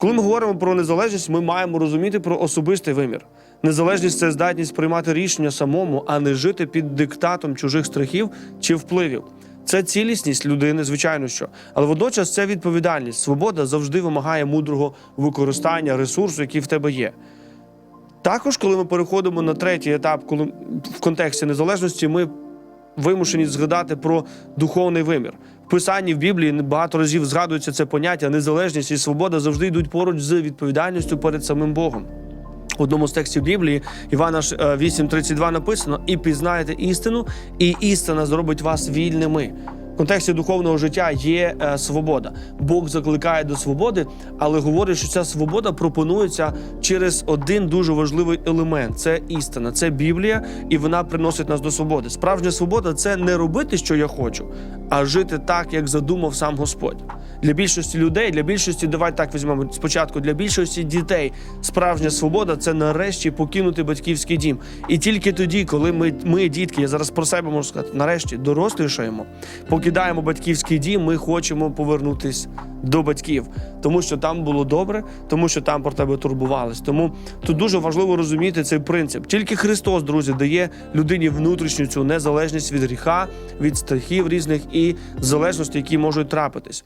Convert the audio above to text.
Коли ми говоримо про незалежність, ми маємо розуміти про особистий вимір. Незалежність це здатність приймати рішення самому, а не жити під диктатом чужих страхів чи впливів. Це цілісність людини, звичайно що, але водночас це відповідальність. Свобода завжди вимагає мудрого використання ресурсу, який в тебе є. Також, коли ми переходимо на третій етап, коли в контексті незалежності, ми вимушені згадати про духовний вимір. В Писанні в Біблії багато разів згадується це поняття незалежність і свобода завжди йдуть поруч з відповідальністю перед самим Богом. В одному з текстів Біблії Івана ж, е, 8.32 написано: і пізнаєте істину, і істина зробить вас вільними. Контексті духовного життя є е, свобода. Бог закликає до свободи, але говорить, що ця свобода пропонується через один дуже важливий елемент: це істина, це Біблія, і вона приносить нас до свободи. Справжня свобода це не робити, що я хочу, а жити так, як задумав сам Господь. Для більшості людей, для більшості, давайте так візьмемо спочатку. Для більшості дітей справжня свобода це нарешті покинути батьківський дім. І тільки тоді, коли ми, ми дітки, я зараз про себе можу сказати, нарешті дорослішаємо, покидаємо батьківський дім, ми хочемо повернутись до батьків, тому що там було добре, тому що там про тебе турбувались. Тому тут дуже важливо розуміти цей принцип. Тільки Христос, друзі, дає людині внутрішню цю незалежність від гріха, від страхів різних і залежностей, які можуть трапитись.